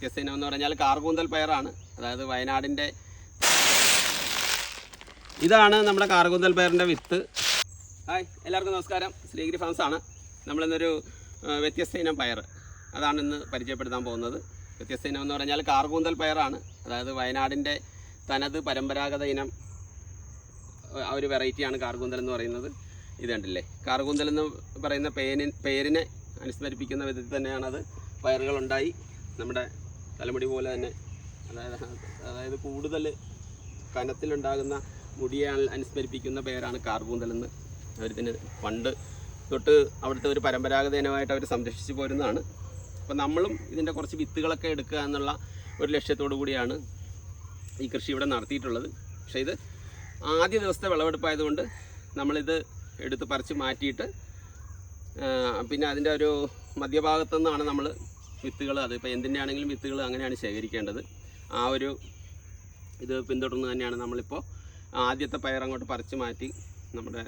വ്യത്യസ്തയിനം എന്ന് പറഞ്ഞാൽ കാർകൂന്തൽ പയറാണ്. അതായത് വയനാടിന്റെ ഇതാണ് നമ്മുടെ കാർകൂന്തൽ പയറിന്റെ വിത്ത്. ഹായ് എല്ലാവർക്കും നമസ്കാരം. ശ്രീഗിരി ഫാംസ് ആണ്. നമ്മളിന്നൊരു വ്യത്യസ്ത ഇനം പയർ. അതാണ് ഇന്ന് പരിചയപ്പെടുത്താൻ പോകുന്നത്. വ്യത്യസ്ത ഇനം എന്ന് പറഞ്ഞാൽ കാർകൂന്തൽ പയറാണ്. അതായത് വയനാടിന്റെ തനത് പരമ്പരാഗത ഇനം ഒരു വെറൈറ്റിയാണ് കാർകൂന്തൽ എന്ന് പറയുന്നത്. ഇത് കണ്ടില്ലേ? കാർകൂന്തൽ എന്ന് പറയുന്ന പേരിന് പേരിനെ അനുസ്മരിപ്പിക്കുന്ന വിധത്തിൽ തന്നെയാണത്. പയറുകളുണ്ടായി. നമ്മുടെ തലമുടി പോലെ തന്നെ. അതായത് അതായത് കൂടുതൽ കനത്തിലുണ്ടാകുന്ന മുടിയെ അനുസ്മരിപ്പിക്കുന്ന പേരാണ് കാർകൂന്തൽ എന്ന് അവരിതിന് പണ്ട് തൊട്ട് അവിടുത്തെ ഒരു പരമ്പരാഗത ഇനമായിട്ട് അവർ സംരക്ഷിച്ചു പോരുന്നതാണ്. അപ്പോൾ നമ്മളും ഇതിന്റെ കുറച്ച് വിത്തുകളൊക്കെ എടുക്കുക എന്നുള്ള ഒരു ലക്ഷ്യത്തോടു കൂടിയാണ് ഈ കൃഷി ഇവിടെ നടത്തിയിട്ടുള്ളത്. പക്ഷേ ഇത് ആദ്യ ദിവസത്തെ വിളവെടുപ്പായതുകൊണ്ട് നമ്മളിത് എടുത്ത് പറിച്ച് മാറ്റിയിട്ട് പിന്നെ അതിന്റെ ഒരു മധ്യഭാഗത്തു നിന്നാണ് നമ്മൾ വിത്തുകൾ അതിപ്പോൾ എന്തിന്റെ ആണെങ്കിലും വിത്തുകൾ അങ്ങനെയാണ് ശേഖരിക്കേണ്ടത്. ആ ഒരു ഇത് പിന്തുടർന്ന് തന്നെയാണ് നമ്മളിപ്പോൾ ആദ്യത്തെ പയർ അങ്ങോട്ട് പറിച്ചു മാറ്റി നമ്മുടെ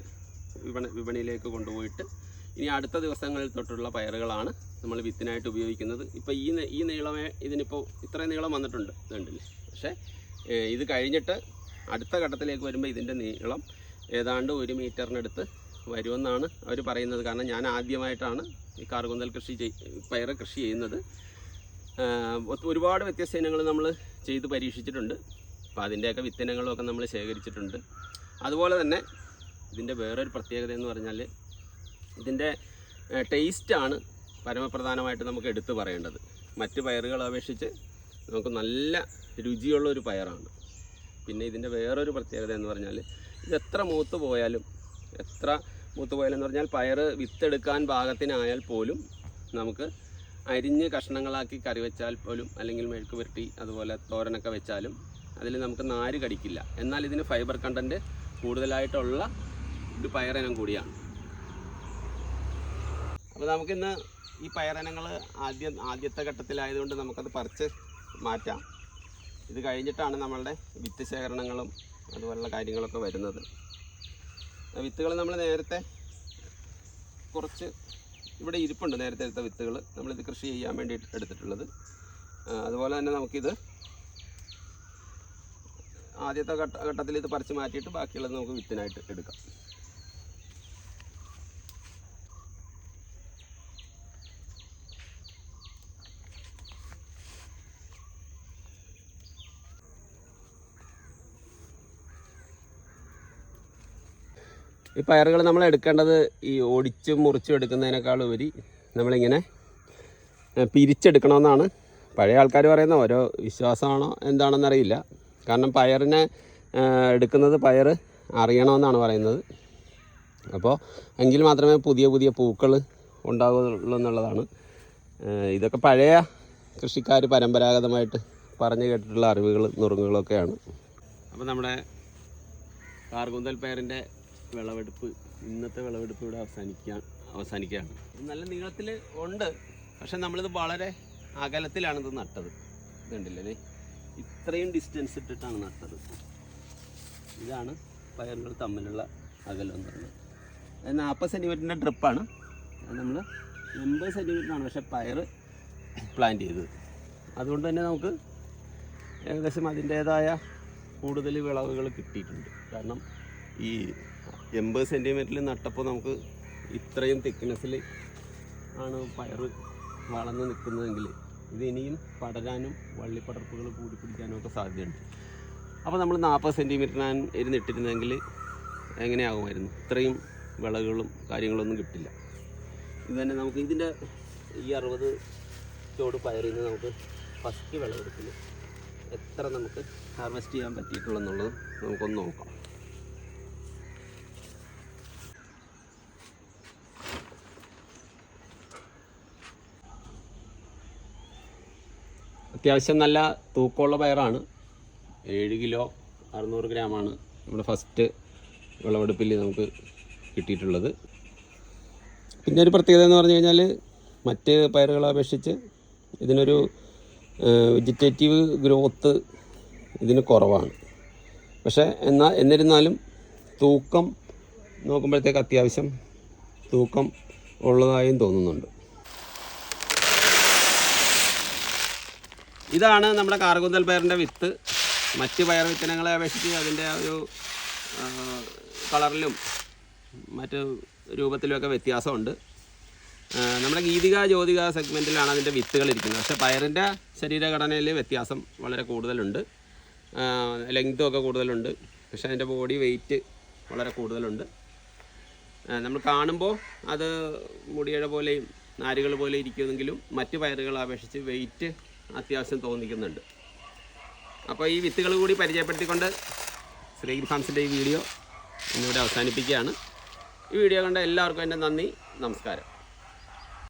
വിപണ വിപണിയിലേക്ക് കൊണ്ടുപോയിട്ട് ഇനി അടുത്ത ദിവസങ്ങളിൽ തൊട്ടുള്ള പയറുകളാണ് നമ്മൾ വിത്തിനായിട്ട് ഉപയോഗിക്കുന്നത്. ഇപ്പോൾ ഈ ഈ നീളമേ ഇതിനിപ്പോൾ ഇത്രയും നീളം വന്നിട്ടുണ്ട് ഇതുണ്ടല്ലേ പക്ഷേ ഇത് കഴിഞ്ഞിട്ട് അടുത്ത ഘട്ടത്തിലേക്ക് വരുമ്പോൾ ഇതിന്റെ നീളം ഏതാണ്ട് ഒരു മീറ്ററിനടുത്ത് വരുമെന്നാണ് അവർ പറയുന്നത്. കാരണം ഞാൻ ആദ്യമായിട്ടാണ് ഈ കാർകുന്തൽ കൃഷി പയർ കൃഷി ചെയ്യുന്നത്. ഒരുപാട് വ്യത്യസ്ത ഇനങ്ങൾ നമ്മൾ ചെയ്ത് പരീക്ഷിച്ചിട്ടുണ്ട്. അപ്പോൾ അതിന്റെയൊക്കെ വിത്തനങ്ങളൊക്കെ നമ്മൾ ശേഖരിച്ചിട്ടുണ്ട്. അതുപോലെ തന്നെ ഇതിന്റെ വേറൊരു പ്രത്യേകത എന്ന് പറഞ്ഞാൽ ഇതിന്റെ ടേസ്റ്റാണ് പരമപ്രധാനമായിട്ട് നമുക്ക് എടുത്തു പറയേണ്ടത്. മറ്റ് പയറുകളെ അപേക്ഷിച്ച് നമുക്ക് നല്ല രുചിയുള്ള ഒരു പയറാണ്. പിന്നെ ഇതിന്റെ വേറൊരു പ്രത്യേകത എന്ന് പറഞ്ഞാൽ ഇത് എത്ര മൂത്ത് പോയാലും എത്ര മൂത്ത് പോയാലും എന്ന് പറഞ്ഞാൽ പയർ വിത്തെടുക്കാൻ പാകത്തിനായാൽ പോലും നമുക്ക് അരിഞ്ഞ് കഷ്ണങ്ങളാക്കി കറി വെച്ചാൽ പോലും അല്ലെങ്കിൽ മെഴുക്ക് പുരട്ടി അതുപോലെ തോരനൊക്കെ വെച്ചാലും അതിൽ നമുക്ക് നാര് കടിക്കില്ല. എന്നാൽ ഇതിന് ഫൈബർ കണ്ടന്റ് കൂടുതലായിട്ടുള്ള ഒരു പയറിനം കൂടിയാണ്. അപ്പോൾ നമുക്കിന്ന് ഈ പയറിനങ്ങൾ ആദ്യം ആദ്യത്തെ ഘട്ടത്തിലായതുകൊണ്ട് നമുക്കത് പറിച്ച് മാറ്റാം. ഇത് കഴിഞ്ഞിട്ടാണ് നമ്മളുടെ വിത്ത് ശേഖരണങ്ങളും അതുപോലുള്ള കാര്യങ്ങളൊക്കെ വരുന്നത്. വിത്തുകൾ നമ്മൾ നേരത്തെ കുറച്ച് ഇവിടെ ഇരിപ്പുണ്ട് നേരത്തെ എടുത്ത വിത്തുകൾ നമ്മളിത് കൃഷി ചെയ്യാൻ വേണ്ടി എടുത്തിട്ടുള്ളത്. അതുപോലെ തന്നെ നമുക്കിത് ആദ്യത്തെ ഘട്ട ഘട്ടത്തിൽ ഇത് പറിച്ച് മാറ്റിയിട്ട് ബാക്കിയുള്ളത് നമുക്ക് വിത്തിനായിട്ട് എടുക്കാം. ഈ പയറുകൾ നമ്മൾ എടുക്കേണ്ടത് ഈ ഒടിച്ചും മുറിച്ചും എടുക്കുന്നതിനേക്കാൾ ഉപരി നമ്മളിങ്ങനെ പിരിച്ചെടുക്കണമെന്നാണ്. പഴയ ആൾക്കാർ പറയുന്ന ഓരോ വിശ്വാസമാണോ എന്താണെന്നറിയില്ല കാരണം പയറിനെ എടുക്കുന്നത് പയർ അറിയണമെന്നാണ് പറയുന്നത്. അപ്പോൾ എങ്കിൽ മാത്രമേ പുതിയ പുതിയ പൂക്കൾ ഉണ്ടാകുള്ളൂ എന്നുള്ളതാണ്. ഇതൊക്കെ പഴയ കൃഷിക്കാർ പരമ്പരാഗതമായിട്ട് പറഞ്ഞു കേട്ടിട്ടുള്ള അറിവുകൾ നുറുങ്ങുകളൊക്കെയാണ് അപ്പോൾ നമ്മുടെ കാർകൂന്തൽ പയറിന്റെ വിളവെടുപ്പ് ഇന്നത്തെ വിളവെടുപ്പ് ഇവിടെ അവസാനിക്കാൻ അവസാനിക്കുകയാണ്. നല്ല നീളത്തിൽ ഉണ്ട് പക്ഷെ നമ്മളിത് വളരെ അകലത്തിലാണ് ഇത് നട്ടത് ഇതുണ്ടല്ലേ ഇത്രയും ഡിസ്റ്റൻസ് ഇട്ടിട്ടാണ് നട്ടത്. ഇതാണ് പയറുകൾ തമ്മിലുള്ള അകലം എന്ന് പറയുന്നത്. നാൽപ്പത് സെന്റിമീറ്ററിന്റെ ഡ്രിപ്പാണ് നമ്മൾ എൺപത് സെന്റിമീറ്ററാണ് പക്ഷേ പയർ പ്ലാന്റ് ചെയ്തത്. അതുകൊണ്ട് തന്നെ നമുക്ക് ഏകദേശം അതിന്റേതായ കൂടുതൽ വിളവുകൾ കിട്ടിയിട്ടുണ്ട്. കാരണം ഈ എൺപത് സെന്റിമീറ്ററിൽ നട്ടപ്പോൾ നമുക്ക് ഇത്രയും തിക്നെസ്സിൽ ആണ് പയർ വളർന്ന് നിൽക്കുന്നതെങ്കിൽ ഇത് ഇനിയും പടരാനും വള്ളിപ്പടർപ്പുകൾ കൂടി പിടിക്കാനും ഒക്കെ സാധ്യതയുണ്ട്. അപ്പോൾ നമ്മൾ നാൽപ്പത് സെന്റിമീറ്ററിനാണ് ഇരുന്നിട്ടിരുന്നെങ്കിൽ എങ്ങനെയാകുമായിരുന്നു? ഇത്രയും വിളകളും കാര്യങ്ങളൊന്നും കിട്ടില്ല. ഇത് തന്നെ നമുക്ക് ഇതിന്റെ ഈ അറുപത് ചോട് പയറിൽ നിന്ന് നമുക്ക് ഫസ്റ്റ് വിളവെടുപ്പിൽ എത്ര നമുക്ക് ഹാർവെസ്റ്റ് ചെയ്യാൻ പറ്റിയിട്ടുള്ളതെന്നുള്ളത് നമുക്കൊന്ന് നോക്കാം. അത്യാവശ്യം നല്ല തൂക്കമുള്ള പയറാണ്. ഏഴ് കിലോ അറുന്നൂറ് ഗ്രാമാണ് നമ്മുടെ ഫസ്റ്റ് വിളവെടുപ്പിൽ നമുക്ക് കിട്ടിയിട്ടുള്ളത്. പിന്നെ ഒരു പ്രത്യേകത എന്ന് പറഞ്ഞു കഴിഞ്ഞാൽ മറ്റ് പയറുകളെ അപേക്ഷിച്ച് ഇതിനൊരു വെജിറ്റേറ്റീവ് ഗ്രോത്ത് ഇതിന് കുറവാണ്. പക്ഷേ എന്നാൽ എന്നിരുന്നാലും തൂക്കം നോക്കുമ്പോഴത്തേക്ക് അത്യാവശ്യം തൂക്കം ഉള്ളതായും തോന്നുന്നുണ്ട്. ഇതാണ് നമ്മുടെ കാർകുന്തൽ പയറിന്റെ വിത്ത്. മറ്റ് പയർ വിത്തനങ്ങളെ അപേക്ഷിച്ച് അതിന്റെ ഒരു കളറിലും മറ്റ് രൂപത്തിലുമൊക്കെ വ്യത്യാസമുണ്ട്. നമ്മുടെ ഗീതിക ജ്യോതിക സെഗ്മെന്റിലാണ് അതിന്റെ വിത്തുകൾ ഇരിക്കുന്നത്. പക്ഷേ പയറിന്റെ ശരീരഘടനയിൽ വ്യത്യാസം വളരെ കൂടുതലുണ്ട്. ലെങ്തും ഒക്കെ കൂടുതലുണ്ട്. പക്ഷേ അതിന്റെ ബോഡി വെയിറ്റ് വളരെ കൂടുതലുണ്ട്. നമ്മൾ കാണുമ്പോൾ അത് മുടിയുടെ പോലെയും നാരുകൾ പോലെ ഇരിക്കുമെങ്കിലും മറ്റ് പയറുകളെ അപേക്ഷിച്ച് വെയിറ്റ് അത്യാവശ്യം തോന്നിക്കുന്നുണ്ട്. അപ്പോൾ ഈ വിത്തുകൾ കൂടി പരിചയപ്പെടുത്തിക്കൊണ്ട് ശ്രീ ഫാംസിന്റെ ഈ വീഡിയോ ഇന്നിവിടെ അവസാനിപ്പിക്കുകയാണ്. ഈ വീഡിയോ കണ്ട എല്ലാവർക്കും എന്റെ നന്ദി നമസ്കാരം.